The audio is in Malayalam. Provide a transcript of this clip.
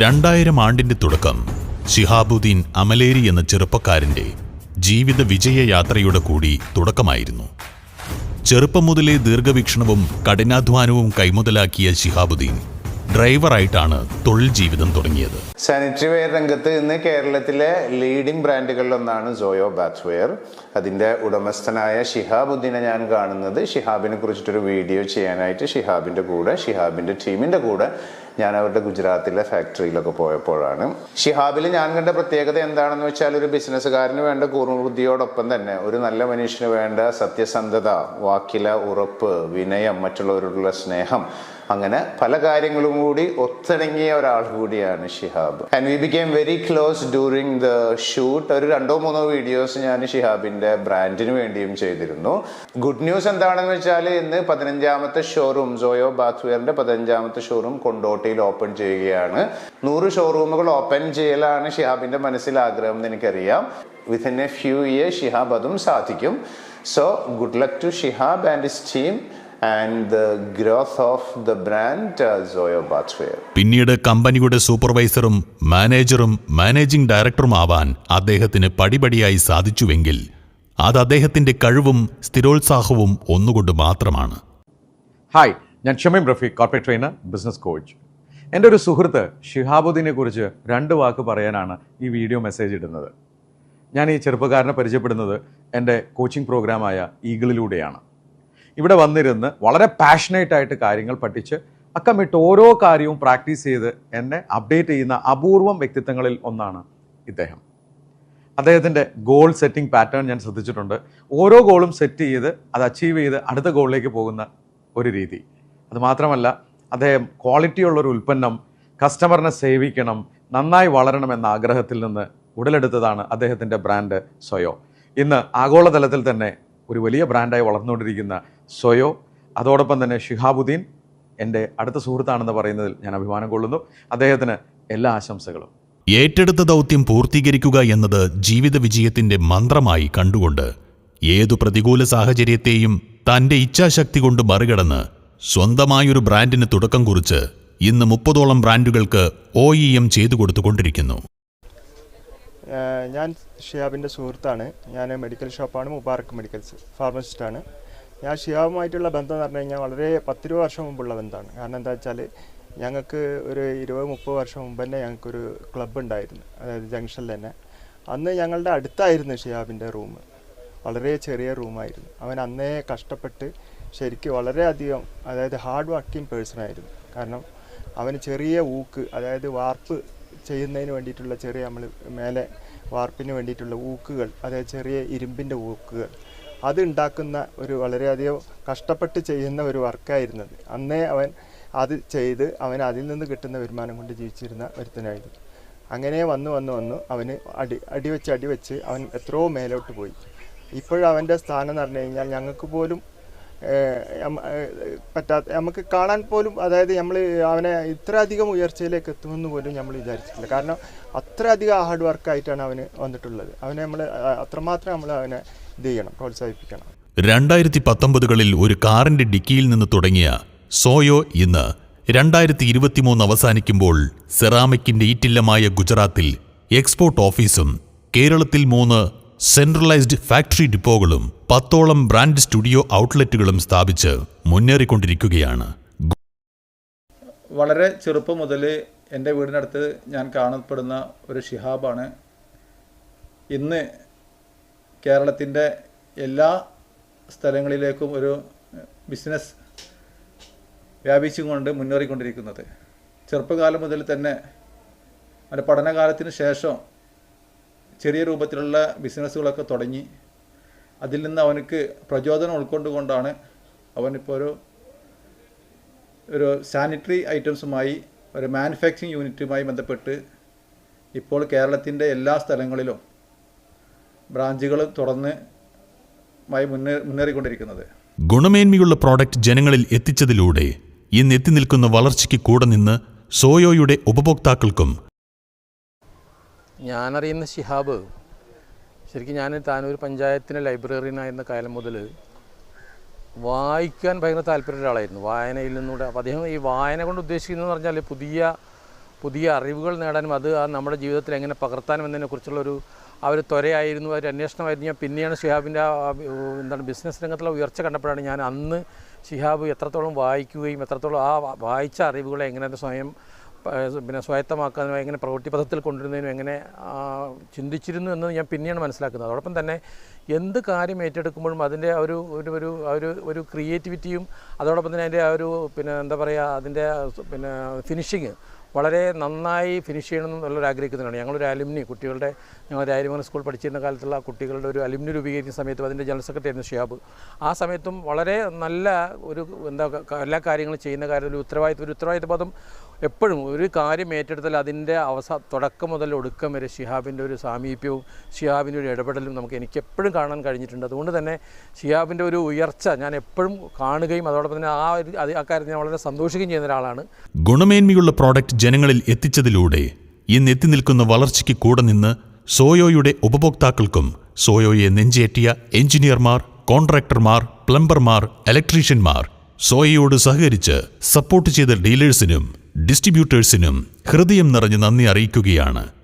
രണ്ടായിരം ആണ്ടിന്റെ തുടക്കം ഷിഹാബുദ്ദീൻ അമലേരി എന്ന ചെറുപ്പക്കാരന്റെ ജീവിത വിജയയാത്രയുടെ കൂടി തുടക്കമായിരുന്നു. ചെറുപ്പം മുതലേ ദീർഘവീക്ഷണവും കഠിനാധ്വാനവും കൈമുതലാക്കിയ ഷിഹാബുദ്ദീൻ ഡ്രൈവറായിട്ടാണ് തൊഴിൽ ജീവിതം തുടങ്ങിയത്. സാനിറ്ററി വെയർ രംഗത്ത് ഇന്ന് കേരളത്തിലെ ലീഡിംഗ് ബ്രാൻഡുകളിലൊന്നാണ് സോയോ ബാത്ത് വെയർ അതിന്റെ ഉടമസ്ഥനായ ഷിഹാബുദ്ദീനെ ഞാൻ കാണുന്നത്. ഷിഹാബിനെ കുറിച്ചിട്ടൊരു വീഡിയോ ചെയ്യാനായിട്ട് ഷിഹാബിന്റെ കൂടെ ഷിഹാബിന്റെ ടീമിന്റെ കൂടെ ഞാൻ അവരുടെ ഗുജറാത്തിലെ ഫാക്ടറിയിലൊക്കെ പോയപ്പോഴാണ്. ഷിഹാബിൽ ഞാൻ കണ്ട പ്രത്യേകത എന്താണെന്ന് വെച്ചാൽ ഒരു ബിസിനസ്സുകാരന് വേണ്ട കൂർമ്മബുദ്ധിയോടൊപ്പം തന്നെ ഒരു നല്ല മനുഷ്യന് വേണ്ട സത്യസന്ധത വാക്കില ഉറപ്പ് വിനയം മറ്റുള്ളവരോടുള്ള സ്നേഹം അങ്ങനെ പല കാര്യങ്ങളും കൂടി ഒത്തിണങ്ങിയ ഒരാൾ കൂടിയാണ് Shihab. And we became very close during the shoot ഒരു രണ്ടോ മൂന്നോ വീഡിയോസ് ഞാൻ ഷിഹാബിന്റെ ബ്രാൻഡിന് വേണ്ടിയും ചെയ്തിരുന്നു. ഗുഡ് ന്യൂസ് എന്താണെന്ന് വെച്ചാൽ ഇന്ന് പതിനഞ്ചാമത്തെ ഷോറൂം സോയോ ബാത്ത്വെയറിന്റെ പതിനഞ്ചാമത്തെ ഷോറൂം കൊണ്ടോട്ടിയിൽ ഓപ്പൺ ചെയ്യുകയാണ്. നൂറ് ഷോറൂമുകൾ ഓപ്പൺ ചെയ്യലാണ് ഷിഹാബിന്റെ മനസ്സിൽ ആഗ്രഹം എന്ന് എനിക്കറിയാം. Within a few year Shihab അതും സാധിക്കും. So good luck to Shihab and his team പിന്നീട് കമ്പനിയുടെ സൂപ്പർവൈസറും മാനേജറും മാനേജിംഗ് ഡയറക്ടറും ആവാൻ അദ്ദേഹത്തിന് പടിപടിയായി സാധിച്ചുവെങ്കിൽ അത് അദ്ദേഹത്തിന്റെ കഴിവും സ്ഥിരോത്സാഹവും ഒന്നുകൊണ്ട് മാത്രമാണ്. ഹായ് ഞാൻ Shameem Rafeeq corporate trainer business coach എന്റെ ഒരു സുഹൃത്ത് ഷിഹാബുദ്ദീനെ കുറിച്ച് രണ്ട് വാക്ക് പറയാനാണ് ഈ വീഡിയോ മെസ്സേജ് ഇടുന്നത്. ഞാൻ ഈ ചെറുപ്പക്കാരനെ പരിചയപ്പെടുന്നത് എന്റെ കോച്ചിങ് പ്രോഗ്രാമായ ഈഗിളിലൂടെയാണ്. ഇവിടെ വന്നിരുന്ന് വളരെ പാഷനേറ്റ് ആയിട്ട് കാര്യങ്ങൾ പഠിച്ച് അക്കമിട്ട് ഓരോ കാര്യവും പ്രാക്ടീസ് ചെയ്ത് എന്നെ അപ്ഡേറ്റ് ചെയ്യുന്ന അപൂർവം വ്യക്തിത്വങ്ങളിൽ ഒന്നാണ് ഇദ്ദേഹം. അദ്ദേഹത്തിന്റെ ഗോൾ സെറ്റിംഗ് പാറ്റേൺ ഞാൻ ശ്രദ്ധിച്ചിട്ടുണ്ട്. ഓരോ ഗോളും സെറ്റ് ചെയ്ത് അത് അച്ചീവ് ചെയ്ത് അടുത്ത ഗോളിലേക്ക് പോകുന്ന ഒരു രീതി. അത് മാത്രമല്ല അദ്ദേഹം ക്വാളിറ്റിയുള്ളൊരു ഉൽപ്പന്നം കസ്റ്റമറിനെ സേവിക്കണം നന്നായി വളരണമെന്ന ആഗ്രഹത്തിൽ നിന്ന് ഉടലെടുത്തതാണ് അദ്ദേഹത്തിന്റെ ബ്രാൻഡ് സൊയോ ഇന്ന് ആഗോളതലത്തിൽ തന്നെ ഒരു വലിയ ബ്രാൻഡായി വളർന്നുകൊണ്ടിരിക്കുന്ന സൊയോ അതോടൊപ്പം തന്നെ ഷിഹാബുദ്ദീൻ എന്റെ അടുത്ത സുഹൃത്താണെന്ന് പറയുന്നതിൽ ഞാൻ അഭിമാനം കൊള്ളുന്നു. അദ്ദേഹത്തിന് എല്ലാ ആശംസകളും. ഏറ്റെടുത്ത ദൗത്യം പൂർത്തീകരിക്കുക എന്നത് ജീവിത വിജയത്തിന്റെ മന്ത്രമായി കണ്ടുകൊണ്ട് ഏതു പ്രതികൂല സാഹചര്യത്തെയും തന്റെ ഇച്ഛാശക്തി കൊണ്ട് മറികടന്ന് സ്വന്തമായൊരു ബ്രാൻഡിന് തുടക്കം കുറിച്ച് ഇന്ന് മുപ്പതോളം ബ്രാൻഡുകൾക്ക് ഒ ഇ എം ചെയ്തു കൊടുത്തുകൊണ്ടിരിക്കുന്നു. ഞാൻ ഷിയാബിന്റെ സുഹൃത്താണ്. ഞാൻ മെഡിക്കൽ ഷോപ്പാണ് മുബാറക് മെഡിക്കൽസ് ഫാർമസിസ്റ്റാണ്. ഞാൻ ഷിയാബുമായിട്ടുള്ള ബന്ധം എന്ന് പറഞ്ഞു കഴിഞ്ഞാൽ വളരെ പത്തിരുപത് വർഷം മുമ്പുള്ള ബന്ധമാണ്. കാരണം എന്താ വെച്ചാൽ ഞങ്ങൾക്ക് ഒരു ഇരുപത് മുപ്പത് വർഷം മുമ്പ് തന്നെ ഞങ്ങൾക്കൊരു ക്ലബ്ബ് ഉണ്ടായിരുന്നു. അതായത് ജംഗ്ഷനിൽ തന്നെ. അന്ന് ഞങ്ങളുടെ അടുത്തായിരുന്നു ഷിയാബിന്റെ റൂം. വളരെ ചെറിയ റൂമായിരുന്നു അവൻ അന്നേ കഷ്ടപ്പെട്ട് ശരിക്കും വളരെയധികം അതായത് ഹാർഡ് വർക്കിംഗ് പേഴ്സൺ ആയിരുന്നു. കാരണം അവന് ചെറിയ ഊക്ക് അതായത് വാർപ്പ് ചെയ്യുന്നതിന് വേണ്ടിയിട്ടുള്ള ചെറിയ നമ്മൾ മേലെ വാർപ്പിന് വേണ്ടിയിട്ടുള്ള ഊക്കുകൾ അതായത് ചെറിയ ഇരുമ്പിന്റെ ഊക്കുകൾ അത് ഉണ്ടാക്കുന്ന ഒരു വളരെയധികം കഷ്ടപ്പെട്ട് ചെയ്യുന്ന ഒരു വർക്കായിരുന്നത് അന്നേ അവൻ അത് ചെയ്ത് അവൻ അതിൽ നിന്ന് കിട്ടുന്ന വരുമാനം കൊണ്ട് ജീവിച്ചിരുന്ന ഒരുത്തനായിരുന്നു. അങ്ങനെ വന്ന് വന്ന് വന്ന് അവന് അടി അടിവെച്ച് അടിവെച്ച് അവൻ എത്രയോ മേലോട്ട് പോയി. ഇപ്പോഴവന്റെ സ്ഥാനം എന്ന് പറഞ്ഞു കഴിഞ്ഞാൽ ഞങ്ങൾക്ക് പോലും പറ്റാത്ത നമുക്ക് കാണാൻ പോലും അതായത് നമ്മൾ അവനെ ഇത്രയധികം ഉയർച്ചയിലേക്ക് എത്തുമെന്ന് പോലും നമ്മൾ വിചാരിച്ചിട്ടില്ല. കാരണം അത്രയധികം ഹാർഡ് വർക്കായിട്ടാണ് അവന് വന്നിട്ടുള്ളത്. അവനെ നമ്മൾ അത്രമാത്രം നമ്മൾ അവനെ ഇത് ചെയ്യണം പ്രോത്സാഹിപ്പിക്കണം. രണ്ടായിരത്തി പത്തൊമ്പതുകളിൽ ഒരു കാറിന്റെ ഡിക്കിയിൽ നിന്ന് തുടങ്ങിയ സോയോ ഇന്ന് രണ്ടായിരത്തി ഇരുപത്തിമൂന്ന് അവസാനിക്കുമ്പോൾ സെറാമിക്കിന്റെ ഈറ്റില്ലമായ ഗുജറാത്തിൽ എക്സ്പോർട്ട് ഓഫീസും കേരളത്തിൽ മൂന്ന് സെൻട്രലൈസ്ഡ് ഫാക്ടറി ഡിപ്പോകളും പത്തോളം ബ്രാൻഡ് സ്റ്റുഡിയോ ഔട്ട്ലെറ്റുകളും സ്ഥാപിച്ച് മുന്നേറിക്കൊണ്ടിരിക്കുകയാണ്. വളരെ ചെറുപ്പം മുതൽ എന്റെ വീടിനടുത്ത് ഞാൻ കാണപ്പെടുന്ന ഒരു ഷിഹാബാണ്. ഇന്ന് കേരളത്തിന്റെ എല്ലാ സ്ഥലങ്ങളിലേക്കും ഒരു ബിസിനസ് വ്യാപിച്ചുകൊണ്ട് മുന്നേറിക്കൊണ്ടിരിക്കുന്നത്. ചെറുപ്പകാലം മുതൽ തന്നെ അവന്റെ പഠനകാലത്തിന് ശേഷം ചെറിയ രൂപത്തിലുള്ള ബിസിനസ്സുകളൊക്കെ തുടങ്ങി അതിൽ നിന്ന് അവനക്ക് പ്രചോദനം ഉൾക്കൊണ്ടുകൊണ്ടാണ് അവനിപ്പോൾ ഒരു ഒരു സാനിറ്ററി ഐറ്റംസുമായി ഒരു മാനുഫാക്ചറിങ് യൂണിറ്റുമായി ബന്ധപ്പെട്ട് ഇപ്പോൾ കേരളത്തിന്റെ എല്ലാ സ്ഥലങ്ങളിലും ബ്രാഞ്ചുകൾ തുറന്ന് മായി മുന്നേ മുന്നേറിക്കൊണ്ടിരിക്കുന്നത്. ഗുണമേന്മയുള്ള പ്രോഡക്റ്റ് ജനങ്ങളിൽ എത്തിച്ചതിലൂടെ ഇന്ന് എത്തി നിൽക്കുന്ന വളർച്ചയ്ക്ക് കൂടെ നിന്ന് സോയോയുടെ ഉപഭോക്താക്കൾക്കും ഞാനറിയുന്ന ശിഹാബ് ശരിക്കും ഞാൻ താനൂർ പഞ്ചായത്തിലെ ലൈബ്രറിയനായിരുന്ന കാലം മുതൽ വായിക്കാൻ ഭയങ്കര താല്പര്യമുള്ള ഒരാളായിരുന്നു. വായനയിൽ നിന്നൂടെ. അപ്പോൾ അദ്ദേഹം ഈ വായന കൊണ്ട് ഉദ്ദേശിക്കുന്നതെന്ന് പറഞ്ഞാൽ പുതിയ പുതിയ അറിവുകൾ നേടാനും അത് നമ്മുടെ ജീവിതത്തിൽ എങ്ങനെ പകർത്താനും എന്നതിനെക്കുറിച്ചുള്ളൊരു ആ ഒരു ത്വരയായിരുന്നു. ഒരു അന്വേഷണമായിരുന്നു. ഞാൻ പിന്നെയാണ് ഷിഹാബിന്റെ എന്താണ് ബിസിനസ് രംഗത്തുള്ള ഉയർച്ച കണ്ടപ്പോഴാണ് ഞാൻ അന്ന് ഷിഹാബ് എത്രത്തോളം വായിക്കുകയും എത്രത്തോളം ആ വായിച്ച അറിവുകളെ എങ്ങനെ സ്വയം പിന്നെ സ്വായത്തമാക്കാനും എങ്ങനെ പ്രവൃത്തി പദത്തിൽ കൊണ്ടുവരുന്നതിനും എങ്ങനെ ചിന്തിച്ചിരുന്നു എന്ന് ഞാൻ പിന്നെയാണ് മനസ്സിലാക്കുന്നത്. അതോടൊപ്പം തന്നെ എന്ത് കാര്യം ഏറ്റെടുക്കുമ്പോഴും അതിന്റെ ഒരു ഒരു ഒരു ഒരു ഒരു ക്രിയേറ്റിവിറ്റിയും അതോടൊപ്പം തന്നെ അതിന്റെ ആ ഒരു പിന്നെ എന്താ പറയുക അതിന്റെ പിന്നെ ഫിനിഷിങ് വളരെ നന്നായി ഫിനിഷ് ചെയ്യണം എന്നുള്ളൊരു ആഗ്രഹിക്കുന്നതാണ് ഞങ്ങളൊരു അലുമിനി കുട്ടികളുടെ ഞങ്ങൾ രാജമോഹൻ സ്കൂൾ പഠിച്ചിരുന്ന കാലത്തുള്ള കുട്ടികളുടെ ഒരു അലുമിനി രൂപീകരിക്കുന്ന സമയത്തും അതിന്റെ ജനറൽ സെക്രട്ടറി ആയിരുന്നു ഷിയാബ് ആ സമയത്തും വളരെ നല്ല ഒരു എന്താ എല്ലാ കാര്യങ്ങളും ചെയ്യുന്ന കാര്യത്തിൽ ഉത്തരവാദിത്വം ഒരു ഉത്തരവാദിത്വ പദം എപ്പോഴും ഒരു കാര്യം ഏറ്റെടുത്താൽ അതിന്റെ അവസാ തുടക്കം മുതൽ ഒടുക്കം വരെ ഷിഹാബിന്റെ ഒരു സാമീപ്യവും ഷിഹാബിന്റെ ഒരു ഇടപെടലും നമുക്ക് എനിക്ക് എപ്പോഴും കാണാൻ കഴിഞ്ഞിട്ടുണ്ട്. അതുകൊണ്ട് തന്നെ ഷിഹാബിന്റെ ഒരു ഉയർച്ച ഞാൻ എപ്പോഴും കാണുകയും അതോടൊപ്പം തന്നെ ആ ഒരു ആ ഞാൻ വളരെ സന്തോഷിക്കുകയും ചെയ്യുന്ന ഒരാളാണ്. ഗുണമേന്മയുള്ള പ്രോഡക്റ്റ് ജനങ്ങളിൽ എത്തിച്ചതിലൂടെ ഇന്ന് എത്തി നിൽക്കുന്ന വളർച്ചയ്ക്ക് കൂടെ നിന്ന് സോയോയുടെ ഉപഭോക്താക്കൾക്കും സോയോയെ നെഞ്ചേറ്റിയ എഞ്ചിനീയർമാർ കോൺട്രാക്ടർമാർ പ്ലംബർമാർ ഇലക്ട്രീഷ്യന്മാർ സോയയോട് സഹകരിച്ച് സപ്പോർട്ട് ചെയ്ത ഡീലേഴ്സിനും ഡിസ്ട്രിബ്യൂട്ടേഴ്സിനും ഹൃദയം നിറഞ്ഞ് നന്ദി അറിയിക്കുകയാണ്.